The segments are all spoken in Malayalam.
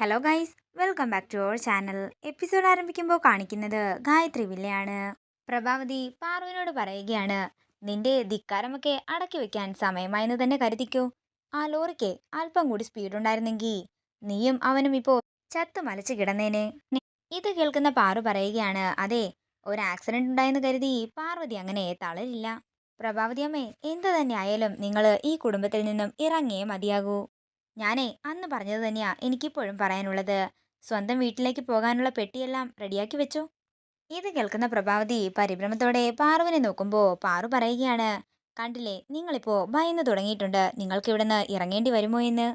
Hello guys welcome back to our channel episode ആരംഭിക്കുമ്പോൾ കാണിക്കുന്നത് ഗായത്രി വില്ലയാണ്. പ്രഭാവതി പാർവിനോട് പറയുകയാണ് നിന്റെ ധിക്കാരമൊക്കെ അടക്കി വെക്കാൻ സമയമായെന്ന് തന്നെ കരുതിക്കോ. ആ ലോറിക്ക് അല്പം കൂടി സ്പീഡ് ഉണ്ടായിരുന്നെങ്കിൽ നീയും അവനും ഇപ്പോൾ ചത്തു മലച്ച് കിടന്നേനെ. ഇത് കേൾക്കുന്ന പാറു പറയുകയാണ് അതെ ഒരു ആക്സിഡന്റ് ഉണ്ടായെന്ന് കരുതി പാർവതി അങ്ങനെ തളരില്ല. പ്രഭാവതി അമ്മേ എന്ത് തന്നെ ആയാലും നിങ്ങൾ ഈ കുടുംബത്തിൽ നിന്നും ഇറങ്ങിയേ മതിയാകൂ. ഞാനേ അന്ന് പറഞ്ഞത് തന്നെയാ എനിക്കിപ്പോഴും പറയാനുള്ളത്. സ്വന്തം വീട്ടിലേക്ക് പോകാനുള്ള പെട്ടിയെല്ലാം റെഡിയാക്കി വെച്ചോ. ഇത് കേൾക്കുന്ന പ്രഭാവതി പരിഭ്രമത്തോടെ പാറുവിനെ നോക്കുമ്പോൾ പാറു പറയുകയാണ് കണ്ടില്ലേ നിങ്ങളിപ്പോൾ ഭയന്ന് തുടങ്ങിയിട്ടുണ്ട്. നിങ്ങൾക്ക് ഇവിടുന്ന് ഇറങ്ങേണ്ടി വരുമോ എന്ന്?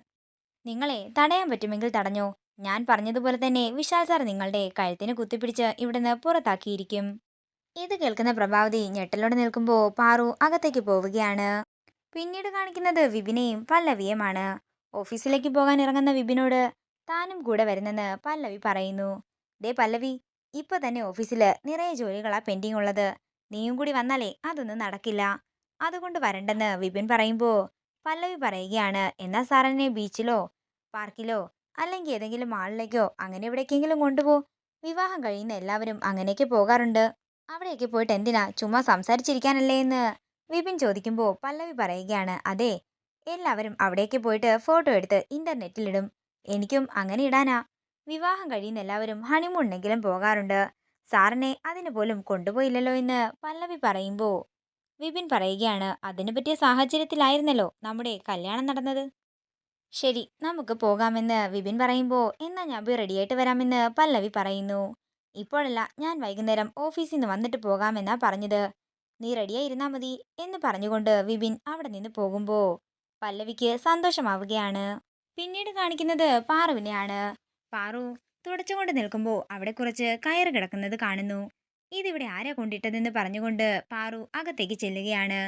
നിങ്ങളെ തടയാൻ പറ്റുമെങ്കിൽ തടഞ്ഞോ. ഞാൻ പറഞ്ഞതുപോലെ തന്നെ വിശാൽ സാർ നിങ്ങളുടെ കഴുത്തിന് കുത്തിപ്പിടിച്ച് ഇവിടുന്ന് പുറത്താക്കിയിരിക്കും. ഇത് കേൾക്കുന്ന പ്രഭാവതി ഞെട്ടലോടെ നിൽക്കുമ്പോൾ പാറു അകത്തേക്ക് പോവുകയാണ്. പിന്നീട് കാണിക്കുന്നത് വിപിനെയും പല്ലവിയുമാണ്. ഓഫീസിലേക്ക് പോകാൻ ഇറങ്ങുന്ന വിപിനോട് താനും കൂടെ വരുന്നെന്ന് പല്ലവി പറയുന്നു. ദേ പല്ലവി ഇപ്പൊ തന്നെ ഓഫീസിൽ നിറയെ ജോലികളാ പെൻഡിങ് ഉള്ളത്. നീയും കൂടി വന്നാലേ അതൊന്നും നടക്കില്ല. അതുകൊണ്ട് വരണ്ടെന്ന് വിപിൻ പറയുമ്പോൾ പല്ലവി പറയുകയാണ് എന്നാ സാറിനെ ബീച്ചിലോ പാർക്കിലോ അല്ലെങ്കിൽ ഏതെങ്കിലും മാളിലേക്കോ അങ്ങനെ എവിടേക്കെങ്കിലും കൊണ്ടുപോ. വിവാഹം കഴിയുന്ന എല്ലാവരും അങ്ങനെയൊക്കെ പോകാറുണ്ട്. അവിടെയൊക്കെ പോയിട്ട് എന്തിനാ ചുമ്മാ സംസാരിച്ചിരിക്കാനല്ലേ? എന്ന് വിപിൻ ചോദിക്കുമ്പോൾ പല്ലവി പറയുകയാണ് അതെ എല്ലാവരും അവിടേക്ക് പോയിട്ട് ഫോട്ടോ എടുത്ത് ഇന്റർനെറ്റിലിടും എനിക്കും അങ്ങനെ ഇടാനാ. വിവാഹം കഴിയുന്ന എല്ലാവരും ഹണിമൂണിനെങ്കിലും പോകാറുണ്ട്. സാറിനെ അതിന് പോലും കൊണ്ടുപോയില്ലല്ലോ എന്ന് പല്ലവി പറയുമ്പോൾ വിപിൻ പറയുകയാണ് അതിനു പറ്റിയ സാഹചര്യത്തിലായിരുന്നല്ലോ നമ്മുടെ കല്യാണം നടന്നത്. ശരി നമുക്ക് പോകാമെന്ന് വിപിൻ പറയുമ്പോൾ എന്നാ ഞാൻ പോയി റെഡിയായിട്ട് വരാമെന്ന് പല്ലവി പറയുന്നു. ഇപ്പോഴല്ല ഞാൻ വൈകുന്നേരം ഓഫീസിൽ നിന്ന് വന്നിട്ട് പോകാമെന്നാ പറഞ്ഞത്. നീ റെഡിയായി ഇരുന്നാ മതി എന്ന് പറഞ്ഞുകൊണ്ട് വിപിൻ അവിടെ നിന്ന് പോകുമ്പോൾ പല്ലവിക്ക് സന്തോഷമാവുകയാണ്. പിന്നീട് കാണിക്കുന്നത് പാറുവിനെയാണ്. പാറു തുടച്ചുകൊണ്ട് നിൽക്കുമ്പോൾ അവിടെ കുറച്ച് കയറ് കിടക്കുന്നത് കാണുന്നു. ഇതിവിടെ ആരാ കൊണ്ടിട്ടതെന്ന് പറഞ്ഞുകൊണ്ട് പാറു അകത്തേക്ക് ചെല്ലുകയാണ്.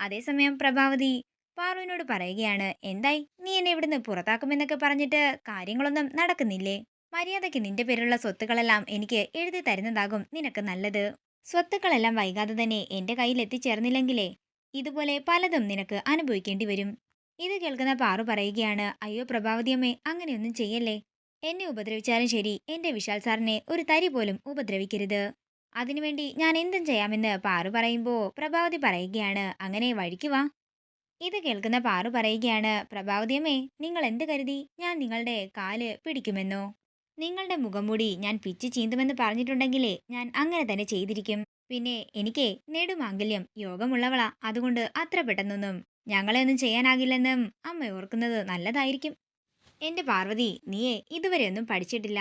അതേസമയം പ്രഭാവതി പാറുവിനോട് പറയുകയാണ് എന്തായി? നീ എന്നെ ഇവിടുന്ന് പുറത്താക്കുമെന്നൊക്കെ പറഞ്ഞിട്ട് കാര്യങ്ങളൊന്നും നടക്കുന്നില്ലേ? മര്യാദയ്ക്ക് നിന്റെ പേരുള്ള സ്വത്തുക്കളെല്ലാം എനിക്ക് എഴുതി തരുന്നതാകും നിനക്ക് നല്ലത്. സ്വത്തുക്കളെല്ലാം വൈകാതെ തന്നെ എന്റെ കയ്യിൽ എത്തിച്ചേർന്നില്ലെങ്കിലേ ഇതുപോലെ പലതും നിനക്ക് അനുഭവിക്കേണ്ടി വരും. ഇത് കേൾക്കുന്ന പാറു പറയുകയാണ് അയ്യോ പ്രഭാവതിയമ്മേ അങ്ങനെയൊന്നും ചെയ്യല്ലേ? എന്നെ ഉപദ്രവിച്ചാലും ശരി എന്റെ വിശാൽ സാറിനെ ഒരു തരി പോലും ഉപദ്രവിക്കരുത്. അതിനുവേണ്ടി ഞാൻ എന്തും ചെയ്യാമെന്ന് പാറു പറയുമ്പോൾ പ്രഭാവതി പറയുകയാണ് അങ്ങനെ വഴിക്ക് വാ. ഇത് കേൾക്കുന്ന പാറു പറയുകയാണ് പ്രഭാവതിയമ്മേ നിങ്ങൾ എന്ത് കരുതി? ഞാൻ നിങ്ങളുടെ കാൽ പിടിക്കുമെന്നോ? നിങ്ങളുടെ മുഖംമൂടി ഞാൻ പിച്ച് ചീന്തുമെന്ന് പറഞ്ഞിട്ടുണ്ടെങ്കിലേ ഞാൻ അങ്ങനെ തന്നെ ചെയ്തിരിക്കും. പിന്നെ എനിക്ക് നെടുമാംഗല്യം യോഗമുള്ളവളാ അതുകൊണ്ട് അത്ര പെട്ടെന്നൊന്നും ഞങ്ങളെ ഒന്നും ചെയ്യാനാകില്ലെന്നും അമ്മ ഓർക്കുന്നത് നല്ലതായിരിക്കും. എന്റെ പാർവതി നീയെ ഇതുവരെ ഒന്നും പഠിച്ചിട്ടില്ല.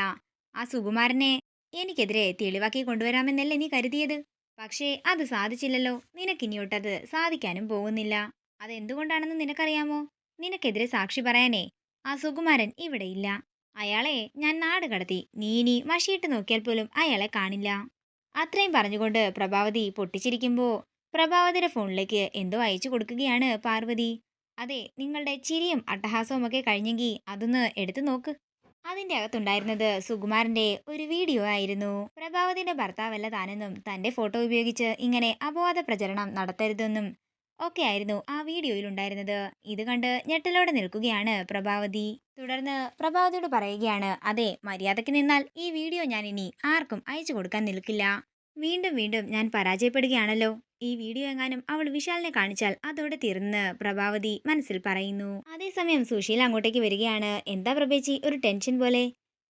ആ സുകുമാരനെ എനിക്കെതിരെ തെളിവാക്കി കൊണ്ടുവരാമെന്നല്ലേ നീ കരുതിയത്? പക്ഷേ അത് സാധിച്ചില്ലല്ലോ. നിനക്കിനിയൊട്ടത് സാധിക്കാനും പോകുന്നില്ല. അതെന്തുകൊണ്ടാണെന്ന് നിനക്കറിയാമോ? നിനക്കെതിരെ സാക്ഷി പറയാനേ ആ സുകുമാരൻ ഇവിടെയില്ല അയാളെ ഞാൻ നാട് കടത്തി. നീ ഇനി മഷിയിട്ട് നോക്കിയാൽ പോലും അയാളെ കാണില്ല. അത്രയും പറഞ്ഞുകൊണ്ട് പ്രഭാവതി പൊട്ടിച്ചിരിക്കുമ്പോൾ പ്രഭാവതിയുടെ ഫോണിലേക്ക് എന്തോ അയച്ചു കൊടുക്കുകയാണ് പാർവതി. അതെ നിങ്ങളുടെ ചിരിയും അട്ടഹാസവും ഒക്കെ കഴിഞ്ഞെങ്കിൽ അതൊന്ന് എടുത്തു നോക്ക്. അതിന്റെ അകത്തുണ്ടായിരുന്നത് സുകുമാരന്റെ ഒരു വീഡിയോ ആയിരുന്നു. പ്രഭാവതിയുടെ ഭർത്താവല്ല താനെന്നും തന്റെ ഫോട്ടോ ഉപയോഗിച്ച് ഇങ്ങനെ അപവാദ പ്രചരണം നടത്തരുതെന്നും ഒക്കെ ആയിരുന്നു ആ വീഡിയോയിൽ ഉണ്ടായിരുന്നത് ഇത് കണ്ട് ഞെട്ടലോടെ നിൽക്കുകയാണ് പ്രഭാവതി. തുടർന്ന് പ്രഭാവതിയോട് പറയുകയാണ് അതെ മര്യാദയ്ക്ക് നിന്നാൽ ഈ വീഡിയോ ഞാൻ ഇനി ആർക്കും അയച്ചു കൊടുക്കാൻ നിൽക്കില്ല. വീണ്ടും വീണ്ടും ഞാൻ പരാജയപ്പെടുകയാണല്ലോ. ഈ വീഡിയോ എങ്ങാനും അവൾ വിശാലിനെ കാണിച്ചാൽ അതോടെ തീർന്ന് പ്രഭാവതി മനസ്സിൽ പറയുന്നു. അതേസമയം സുശീൽ അങ്ങോട്ടേക്ക് വരികയാണ്. എന്താ പ്രഭേച്ചി ഒരു ടെൻഷൻ പോലെ?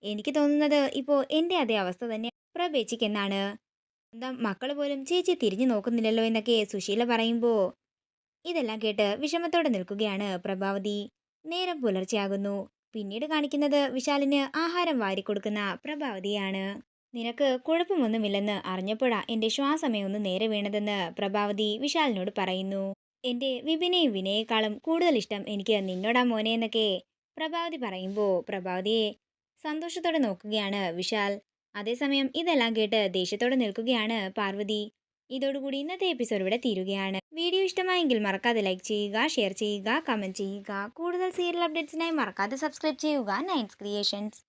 എനിക്ക് തോന്നുന്നത് ഇപ്പോൾ എന്റെ അതേ അവസ്ഥ തന്നെ പ്രഭേച്ചിക്ക് എന്നാണ് എന്താ മക്കൾ പോലും ചേച്ചി തിരിഞ്ഞു നോക്കുന്നില്ലല്ലോ എന്നൊക്കെ സുശീല പറയുമ്പോൾ ഇതെല്ലാം കേട്ട് വിഷമത്തോടെ നിൽക്കുകയാണ് പ്രഭാവതി. നേരം പുലർച്ചെയാകുന്നു. പിന്നീട് കാണിക്കുന്നത് വിശാലിന് ആഹാരം വാരിക്കൊടുക്കുന്ന പ്രഭാവതിയാണ്. നിനക്ക് കുഴപ്പമൊന്നുമില്ലെന്ന് അറിഞ്ഞപ്പോഴാ എന്റെ ശ്വാസമേ ഒന്ന് നേരെ വീണതെന്ന് പ്രഭാവതി വിശാലിനോട് പറയുന്നു. എന്റെ വിപിനെയും വിനയേക്കാളും കൂടുതൽ ഇഷ്ടം എനിക്ക് നിന്നോടാ മോനെ എന്നൊക്കെ പ്രഭാവതി പറയുമ്പോൾ പ്രഭാവതിയെ സന്തോഷത്തോടെ നോക്കുകയാണ് വിശാൽ. അതേസമയം ഇതെല്ലാം കേട്ട് ദേഷ്യത്തോടെ നിൽക്കുകയാണ് പാർവതി. ഇതോടുകൂടി ഇന്നത്തെ എപ്പിസോഡ് ഇവിടെ തീരുകയാണ്. വീഡിയോ ഇഷ്ടമായെങ്കിൽ മറക്കാതെ ലൈക്ക് ചെയ്യുക ഷെയർ ചെയ്യുക കമന്റ് ചെയ്യുക. കൂടുതൽ സീരിയൽ അപ്ഡേറ്റ്സിനായി മറക്കാതെ സബ്സ്ക്രൈബ് ചെയ്യുക. Nines creations.